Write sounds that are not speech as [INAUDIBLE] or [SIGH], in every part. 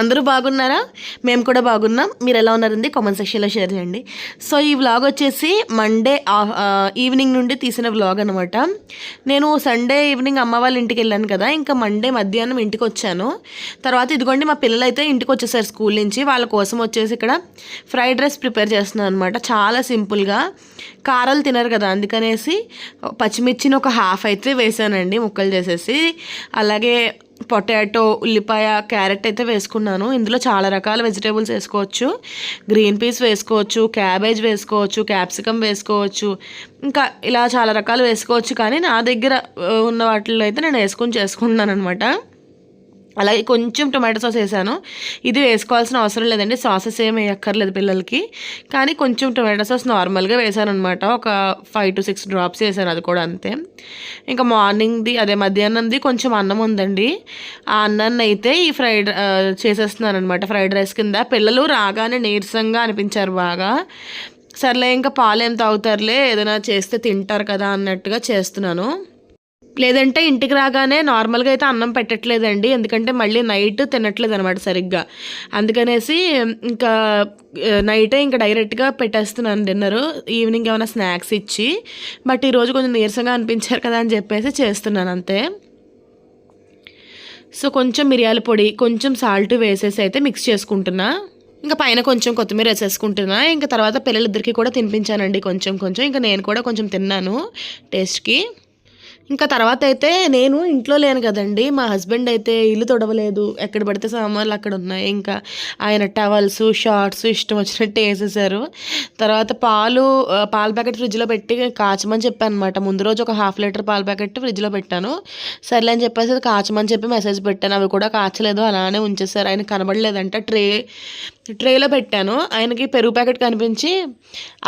అందరూ బాగున్నారా? మేము కూడా బాగున్నాం. మీరు ఎలా ఉన్నారండి? కామెంట్ సెక్షన్లో షేర్ చేయండి. సో ఈ వ్లాగ్ వచ్చేసి మండే ఈవినింగ్ నుండి తీసిన వ్లాగ్ అనమాట నేను సండే ఈవినింగ్ అమ్మ వాళ్ళ ఇంటికి వెళ్ళాను కదా. ఇంకా మండే మధ్యాహ్నం ఇంటికి వచ్చాను. తర్వాత ఇదిగోండి మా పిల్లలు అయితే ఇంటికి వచ్చేసారు స్కూల్ నుంచి. వాళ్ళ కోసం వచ్చేసి ఇక్కడ ఫ్రైడ్ రైస్ ప్రిపేర్ చేస్తున్నాను అనమాట చాలా సింపుల్గా. కారాలు తినరు కదా అందుకనేసి పచ్చిమిర్చిని ఒక హాఫ్ అయితే వేసానండి ముక్కలు చేసేసి. అలాగే పొటాటో ఉల్లిపాయ క్యారెట్ అయితే వేసుకున్నాను. ఇందులో చాలా రకాల వెజిటేబుల్స్ వేసుకోవచ్చు. గ్రీన్ పీస్ వేసుకోవచ్చు క్యాబేజ్ వేసుకోవచ్చు క్యాప్సికమ్ వేసుకోవచ్చు. ఇంకా ఇలా చాలా రకాలు వేసుకోవచ్చు. కానీ నా దగ్గర ఉన్న వాటిల్లో అయితే నేను వేసుకొని చేసుకుంటున్నాను అనమాట అలాగే కొంచెం టొమాటో సాస్ వేసాను. ఇది వేసుకోవాల్సిన అవసరం లేదండి. సాసెస్ ఏం వేయక్కర్లేదు పిల్లలకి. కానీ కొంచెం టొమాటో సాస్ నార్మల్గా వేసాను అనమాట ఒక ఫైవ్ టు సిక్స్ డ్రాప్స్ వేసాను అది కూడా అంతే. ఇంకా మార్నింగ్ది అదే మధ్యాహ్నంది కొంచెం అన్నం ఉందండి. ఆ అన్నాన్ని అయితే ఈ ఫ్రైడ్ చేసేస్తున్నాను అనమాట ఫ్రైడ్ రైస్ కింద. పిల్లలు రాగానే నీరసంగా అనిపించారు బాగా. సర్లే ఇంకా పాలు ఏం తాగుతారులే ఏదైనా చేస్తే తింటారు కదా అన్నట్టుగా చేస్తున్నాను. లేదంటే ఇంటికి రాగానే నార్మల్గా అయితే అన్నం పెట్టట్లేదండి. ఎందుకంటే మళ్ళీ నైట్ తినట్లేదు అనమాట సరిగ్గా. అందుకనేసి ఇంకా నైటే ఇంకా డైరెక్ట్గా పెట్టేస్తున్నాను డిన్నర్. ఈవినింగ్ ఏమైనా స్నాక్స్ ఇచ్చి బట్ ఈరోజు కొంచెం నీరసంగా అనిపించారు కదా అని చెప్పేసి చేస్తున్నాను అంతే. సో కొంచెం మిరియాల పొడి కొంచెం సాల్ట్ వేసేసి అయితే మిక్స్ చేసుకుంటున్నా. ఇంకా పైన కొంచెం కొత్తిమీర వేసేసుకుంటున్నా. ఇంకా తర్వాత పిల్లలిద్దరికి కూడా తినిపించానండి కొంచెం కొంచెం. ఇంకా నేను కూడా కొంచెం తిన్నాను టేస్ట్కి. ఇంకా తర్వాత అయితే నేను ఇంట్లో లేను కదండి. మా హస్బెండ్ అయితే ఇల్లు తొడవలేదు. ఎక్కడ పడితే సామాన్లు అక్కడ ఉన్నాయి. ఇంకా ఆయన టవల్స్ షార్ట్స్ ఇష్టం వచ్చినట్టు వేసేసారు. తర్వాత పాలు పాల ప్యాకెట్ ఫ్రిడ్జ్లో పెట్టి కాచమని చెప్పాను అనమాట ముందు రోజు ఒక హాఫ్ లీటర్ పాల ప్యాకెట్ ఫ్రిడ్జ్లో పెట్టాను. సర్లే అని చెప్పేసి అది కాచమని చెప్పి మెసేజ్ పెట్టాను. అవి కూడా కాచలేదు. అలానే ఉంచేసారు ఆయన కనబడలేదంట. ట్రే ట్రేలో పెట్టాను. ఆయనకి పెరుగు ప్యాకెట్ కనిపించి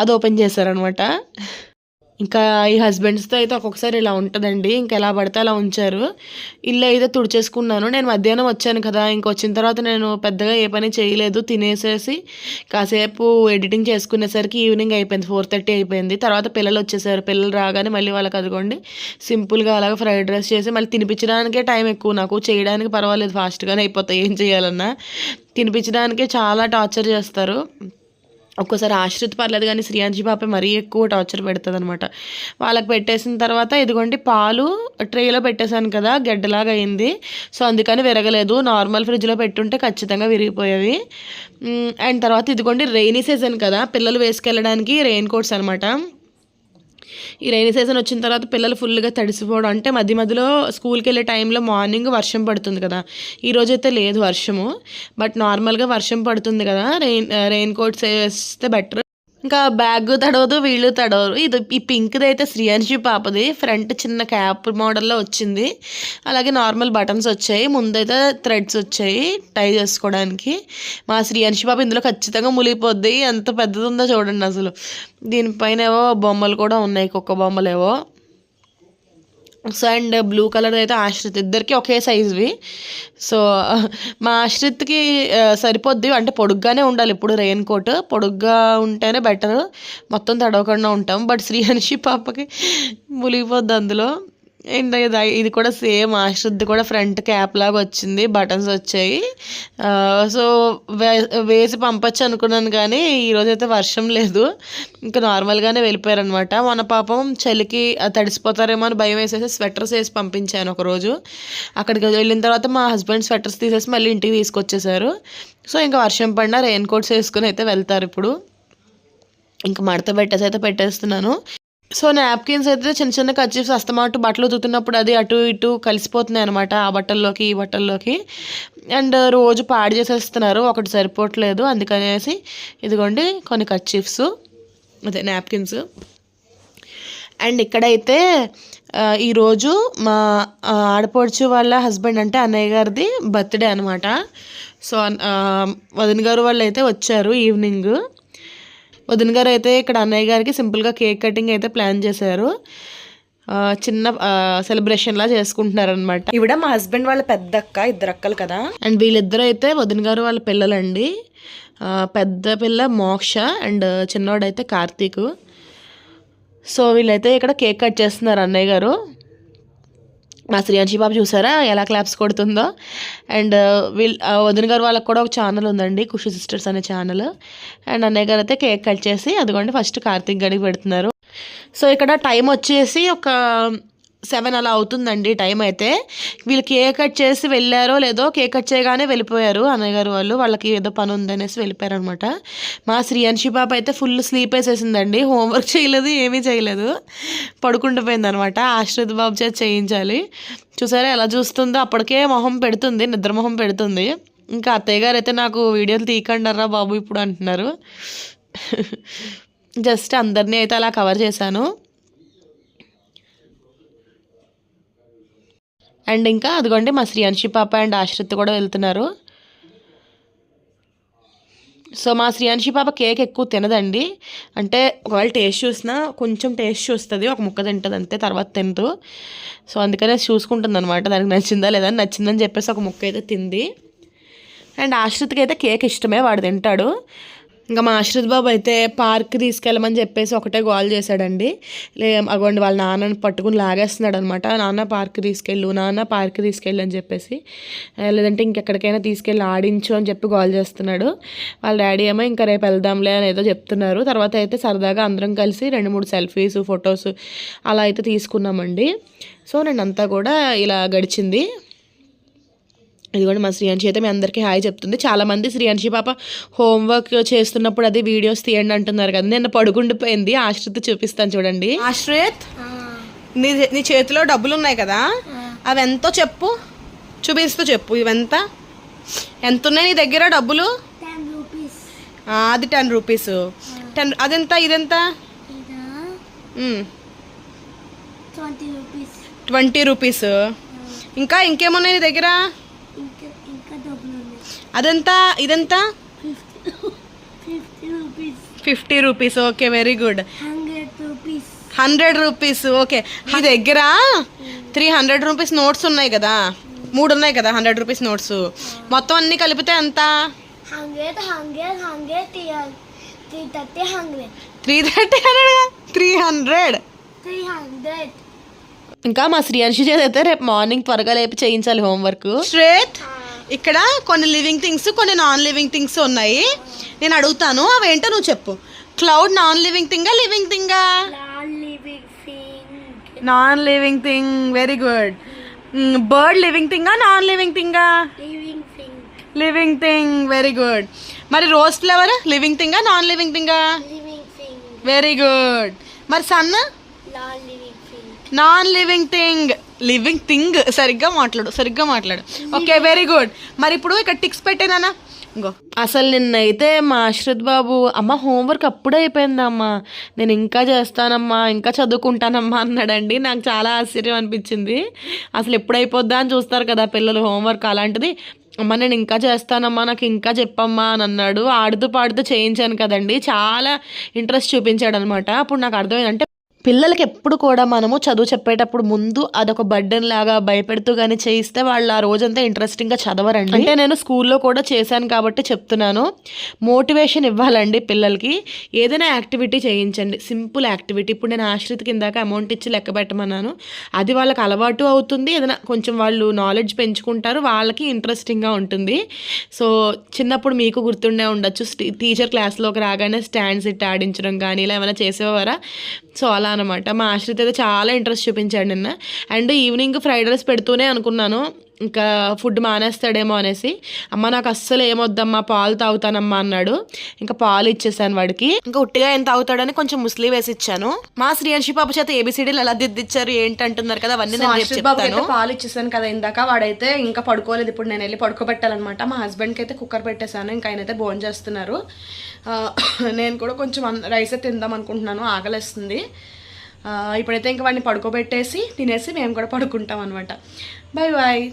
అది ఓపెన్ చేశారనమాట. ఇంకా ఈ హస్బెండ్స్తో అయితే ఒక్కొక్కసారి ఇలా ఉంటుందండి. ఇంకా ఎలా పడితే అలా ఉంచారు. ఇల్లు అయితే తుడిచేసుకున్నాను. నేను మధ్యాహ్నం వచ్చాను కదా ఇంక వచ్చిన తర్వాత నేను పెద్దగా ఏ పని చేయలేదు. తినేసేసి కాసేపు ఎడిటింగ్ చేసుకునేసరికి ఈవినింగ్ అయిపోయింది. ఫోర్ థర్టీ అయిపోయింది. తర్వాత పిల్లలు వచ్చేసారు. పిల్లలు రాగానే మళ్ళీ వాళ్ళకి అదిగోండి సింపుల్గా అలాగ ఫ్రైడ్ రైస్ చేసి మళ్ళీ తినిపించడానికే టైం ఎక్కువ. నాకు చేయడానికి పర్వాలేదు. ఫాస్ట్గానే అయిపోతాయి. ఏం చేయాలన్నా. తినిపించడానికే చాలా టార్చర్ చేస్తారు. ఒక్కోసారి ఆశ్రిత్ పర్లేదు కానీ శ్రీయాంజీ పాప మరీ ఎక్కువ టార్చర్ పెడుతుంది అనమాట వాళ్ళకి పెట్టేసిన తర్వాత ఇదిగోండి పాలు ట్రేలో పెట్టేశాను కదా గడ్డలాగా అయింది. సో అందుకని విరగలేదు. నార్మల్ ఫ్రిడ్జ్లో పెట్టుంటే ఖచ్చితంగా విరిగిపోయేవి. అండ్ తర్వాత ఇదిగోండి రెయినీ సీజన్ కదా పిల్లలు వేసుకెళ్ళడానికి రెయిన్ కోట్స్ అనమాట ఈ రైనీ సీజన్ వచ్చిన తర్వాత పిల్లలు ఫుల్గా తడిసిపోవడం. అంటే మధ్య మధ్యలో స్కూల్కి వెళ్ళే టైంలో మార్నింగ్ వర్షం పడుతుంది కదా. ఈ అయితే లేదు వర్షము. బట్ నార్మల్గా వర్షం పడుతుంది కదా. రెయిన్ రెయిన్ కోట్స్ వేస్తే బెటర్ ఇంకా బ్యాగ్ తడవదు వీళ్ళు తడవరు. ఇది ఈ పింక్ది అయితే శ్రీయాంశి పాపది. ఫ్రంట్ చిన్న క్యాప్ మోడల్లో వచ్చింది. అలాగే నార్మల్ బటన్స్ వచ్చాయి. ముందైతే థ్రెడ్స్ వచ్చాయి టై చేసుకోవడానికి. మా శ్రీయాంశి పాప ఇందులో ఖచ్చితంగా మునిగిపోద్ది. ఎంత పెద్దది ఉందో చూడండి అసలు. దీనిపైన ఏవో బొమ్మలు కూడా ఉన్నాయి కుక్క బొమ్మలు ఏవో సో అండ్ బ్లూ కలర్ అయితే ఆశ్రిత్. ఇద్దరికి ఒకే సైజ్వి. సో మా ఆశ్రిత్కి సరిపోద్ది. అంటే పొడుగ్గానే ఉండాలి. ఇప్పుడు రెయిన్ కోట్ పొడుగ్గా ఉంటేనే బెటర్ మొత్తం తడవకుండా ఉంటాం. బట్ శ్రీహర్షి పాపకి మునిగిపోద్ది అందులో. అండ్ ఇది ఇది కూడా సేమ్ ఆశ్రద్ధ కూడా ఫ్రంట్ క్యాప్ లాగా వచ్చింది బటన్స్ వచ్చాయి. సో వే వేసి పంపచ్చు అనుకున్నాను కానీ ఈరోజు అయితే వర్షం లేదు. ఇంకా నార్మల్గానే వెళ్ళిపోయారనమాట మన పాపం చలికి తడిసిపోతారేమో అని భయం వేసేసి స్వెటర్స్ వేసి పంపించాను ఒకరోజు అక్కడికి వెళ్ళిన తర్వాత మా హస్బెండ్ స్వెటర్స్ తీసేసి మళ్ళీ ఇంటికి తీసుకొచ్చేసారు. సో ఇంకా వర్షం పడినా రెయిన్ కోట్స్ వేసుకుని అయితే వెళ్తారు ఇప్పుడు. ఇంకా మడత పెట్టేసి అయితే పెట్టేస్తున్నాను. సో నాప్కిన్స్ అయితే చిన్న చిన్న కచ్చిఫ్స్ అస్తమాటు బట్టలు ఉతుకుతున్నప్పుడు అది అటు ఇటు కలిసిపోతున్నాయి అనమాట ఆ బట్టల్లోకి ఈ బట్టల్లోకి. అండ్ రోజు పాడు చేసేస్తున్నారు ఒకటి సరిపోవట్లేదు. అందుకనేసి ఇదిగోండి కొన్ని కచ్చిఫ్స్ అదే నాప్కిన్స్ అండ్ ఇక్కడైతే ఈరోజు మా ఆడపడుచు వాళ్ళ హస్బెండ్ అంటే అన్నయ్య గారిది బర్త్డే అనమాట సో వదిన గారు వాళ్ళు అయితే వచ్చారు ఈవినింగ్ వదిన గారు అయితే ఇక్కడ అన్నయ్య గారికి సింపుల్గా కేక్ కటింగ్ అయితే ప్లాన్ చేశారు. చిన్న సెలబ్రేషన్ లా చేసుకుంటున్నారు అనమాట ఇవిడ మా హస్బెండ్ వాళ్ళ పెద్ద అక్క ఇద్దరు అక్కలు కదా. అండ్ వీళ్ళిద్దరు అయితే వదిన గారు వాళ్ళ పిల్లలండి. పెద్ద పిల్ల మోక్ష అండ్ చిన్నోడైతే కార్తీక్. సో వీళ్ళైతే ఇక్కడ కేక్ కట్ చేస్తున్నారు అన్నయ్య గారు. మా శ్రీయాంశి బాబు చూసారా? ఎలా క్లాప్స్ కొడుతుందో? అండ్ uh, వీళ్ళు వదిన గారు వాళ్ళకి కూడా ఒక ఛానల్ ఉందండి ఖుషి సిస్టర్స్ అనే ఛానల్ అండ్ అన్నయ్య గారు అయితే కేక్ కట్ చేసి అదిగోండి ఫస్ట్ కార్తీక్ గడికి పెడుతున్నారు. సో ఇక్కడ టైం వచ్చేసి ఒక సెవెన్ అలా అవుతుందండి టైం అయితే. వీళ్ళు కేక్ కట్ చేసి వెళ్ళారో లేదో కేక్ కట్ చేయగానే వెళ్ళిపోయారు అన్నయ్య గారు వాళ్ళు. వాళ్ళకి ఏదో పని ఉందనేసి వెళ్ళిపోయారు అనమాట మా శ్రీయాన్షి పాప అయితే ఫుల్ స్లీప్ వేసేసిందండి. హోంవర్క్ చేయలేదు ఏమీ చేయలేదు. పడుకుండిపోయింది అనమాట ఆశ్రిత్ బాబు చేసి చేయించాలి. చూసారా ఎలా చూస్తుందో? అప్పటికే మొహం పెడుతుంది నిద్ర మొహం పెడుతుంది. ఇంకా అత్తయ్య గారు అయితే నాకు వీడియోలు తీయకండారా బాబు ఇప్పుడు అంటున్నారు. [LAUGHS] జస్ట్ అందరినీ అయితే అలా కవర్ చేశాను. అండ్ ఇంకా అదిగోండి మా శ్రీయాన్షి పాప అండ్ ఆశ్రిత్ కూడా వెళ్తున్నారు. సో మా శ్రీయాన్షి పాప కేక్ ఎక్కువ తినదండి. అంటే ఒకవేళ టేస్ట్ చూసినా కొంచెం టేస్ట్ చూస్తుంది ఒక ముక్క తింటుంది అంతే తర్వాత తినదు. సో అందుకనే చూసుకుంటుంది అనమాట దానికి నచ్చిందా లేదా అని నచ్చిందని చెప్పేసి ఒక ముక్క అయితే తింది. అండ్ ఆశ్రిత్కి అయితే కేక్ ఇష్టమే వాడు తింటాడు. ఇంకా మా ఆశ్రిత్ బాబు అయితే పార్క్ తీసుకెళ్ళమని చెప్పేసి ఒకటే గోల్ చేశాడండి. లే అగోండి వాళ్ళ నాన్నని పట్టుకుని లాగేస్తున్నాడు అనమాట నాన్న పార్క్ తీసుకెళ్ళు నాన్న పార్క్ తీసుకెళ్ళు అని చెప్పేసి. లేదంటే ఇంకెక్కడికైనా తీసుకెళ్ళి ఆడించు అని చెప్పి గోల్ చేస్తున్నాడు. వాళ్ళ డాడీ ఏమో ఇంకా రేపు వెళ్దాంలే అని ఏదో చెప్తున్నారు. తర్వాత అయితే సరదాగా అందరం కలిసి రెండు మూడు సెల్ఫీస్ ఫొటోస్ అలా అయితే తీసుకున్నామండి. సో నేను అంతా కూడా ఇలా గడిచింది. ఇదిగోండి మా శ్రీయాంశి అయితే మీ అందరికీ హాయ్ చెప్తుంది. చాలామంది శ్రీయాంశి పాప హోంవర్క్ చేస్తున్నప్పుడు అది వీడియోస్ తీయండి అంటున్నారు కదా. నిన్న పడుకుండిపోయింది. ఆశ్రిత్ చూపిస్తాను చూడండి. ఆశ్రిత్ నీ నీ చేతిలో డబ్బులు ఉన్నాయి కదా అవి ఎంతో చెప్పు. చూపిస్తూ చెప్పు. ఇవెంత ఎంత ఉన్నాయి నీ దగ్గర డబ్బులు? Ten rupees. ఆ, అది టెన్ రూపీస్. టెన్ అదెంత? ఇదెంత? ఇదా ట్వంటీ రూపీస్. Twenty rupees. ఇంకా ఇంకేమున్నాయి నీ దగ్గర ఇంకా ఇంకా డబ్బులు ఉన్నాయి అదెంత ఇదెంత? Fifty rupees. Okay very good. Hundred rupees. Okay. మీ దగ్గర త్రీ హండ్రెడ్ రూపీస్ నోట్స్ ఉన్నాయి కదా? మూడు ఉన్నాయి కదా హండ్రెడ్ రూపీస్ నోట్స్? మొత్తం అన్ని కలిపితే ఎంత? Three thirty hundred. Three hundred ఇంకా మా శ్రీయాంశి చేతి అయితే రేపు మార్నింగ్ త్వరగా లేపి చేయించాలి హోంవర్క్. స్ట్రేట్ ఇక్కడ కొన్ని లివింగ్ థింగ్స్ కొన్ని నాన్ లివింగ్ థింగ్స్ ఉన్నాయి. నేను అడుగుతాను అవేంటో నువ్వు చెప్పు. క్లౌడ్ నాన్ లివింగ్ థింగా living థింగా non living thing very good bird living థింగా non living థింగా లివింగ్ థింగ్ వెరీ గుడ్ మరి రోజ్ ఫ్లవర్ లివింగ్ థింగా నాన్ లివింగ్ థింగా వెరీ గుడ్ మరి sun non living thing living thing సరిగ్గా మాట్లాడు సరిగ్గా మాట్లాడు. ఓకే వెరీ గుడ్ మరి ఇప్పుడు ఇక్కడ టిక్స్ పెట్టేనానా ఇంకో. అసలు నిన్నైతే మా అశ్రత్ బాబు అమ్మ హోంవర్క్ అప్పుడే అయిపోయిందమ్మా. నేను ఇంకా చేస్తానమ్మా ఇంకా చదువుకుంటానమ్మా అన్నాడండి. నాకు చాలా ఆశ్చర్యం అనిపించింది. అసలు ఎప్పుడు అయిపోద్దా అని చూస్తారు కదా పిల్లలు హోంవర్క్ అలాంటిది. అమ్మ నేను ఇంకా చేస్తానమ్మా నాకు ఇంకా చెప్పమ్మా అని అన్నాడు. ఆడుతూ పాడుతూ చేయించాను కదండి. చాలా ఇంట్రెస్ట్ చూపించాడు అనమాట అప్పుడు నాకు అర్థమైంది అంటే పిల్లలకి ఎప్పుడు కూడా మనము చదువు చెప్పేటప్పుడు ముందు అదొక బర్డెన్ లాగా భయపెడుతూ కానీ చేయిస్తే వాళ్ళు ఆ రోజంతా ఇంట్రెస్టింగ్గా చదవరండి. అంటే నేను స్కూల్లో కూడా చేశాను కాబట్టి చెప్తున్నాను. మోటివేషన్ ఇవ్వాలండి పిల్లలకి. ఏదైనా యాక్టివిటీ చేయించండి. సింపుల్ యాక్టివిటీ ఇప్పుడు నేను ఆశ్రిత కిందాక అమౌంట్ ఇచ్చి లెక్క పెట్టమన్నాను. అది వాళ్ళకి అలవాటు అవుతుంది. ఏదైనా కొంచెం వాళ్ళు నాలెడ్జ్ పెంచుకుంటారు. వాళ్ళకి ఇంట్రెస్టింగ్గా ఉంటుంది. సో చిన్నప్పుడు మీకు గుర్తుండే ఉండొచ్చు. టీచర్ క్లాస్లోకి రాగానే స్టాండ్స్ ఇట్ ఆడించడం కానీ ఇలా ఏమైనా చేసేవారా? సో అలా అనమాట మా ఆశ్రిత అయితే చాలా ఇంట్రెస్ట్ చూపించాడు నిన్న. అండ్ ఈవినింగ్ ఫ్రైడ్ రైస్ పెడుతూనే అనుకున్నాను. ఇంకా ఫుడ్ మానేస్తాడేమో అనేసి అమ్మ నాకు అస్సలు ఏమొద్దమ్మా పాలు తాగుతానమ్మా అన్నాడు. ఇంకా పాలు ఇచ్చేసాను వాడికి. ఇంకా ఉట్టిగా ఏం తాగుతాడని కొంచెం ముస్లి వేసి ఇచ్చాను. మా శ్రీయాంశి పాప చేత ఏబిసిడీలు ఎలా దిద్దిచ్చారు ఏంటి అంటున్నారు కదా అవన్నీ నేను పాలు ఇచ్చేసాను కదా ఇందాక. వాడైతే ఇంకా పడుకోలేదు. ఇప్పుడు నేను వెళ్ళి పడుకోబెట్టాలన్నమాట. మా హస్బెండ్కి అయితే కుక్కర్ పెట్టేశాను. ఇంకా ఆయన అయితే భోజనం చేస్తున్నారు. నేను కూడా కొంచెం రైస్ తిందాం అనుకుంటున్నాను. ఆకలిస్తుంది. ఇప్పుడైతే ఇంకా వాడిని పడుకోబెట్టేసి తినేసి మేము కూడా పడుకుంటాం అనమాట బాయ్ బాయ్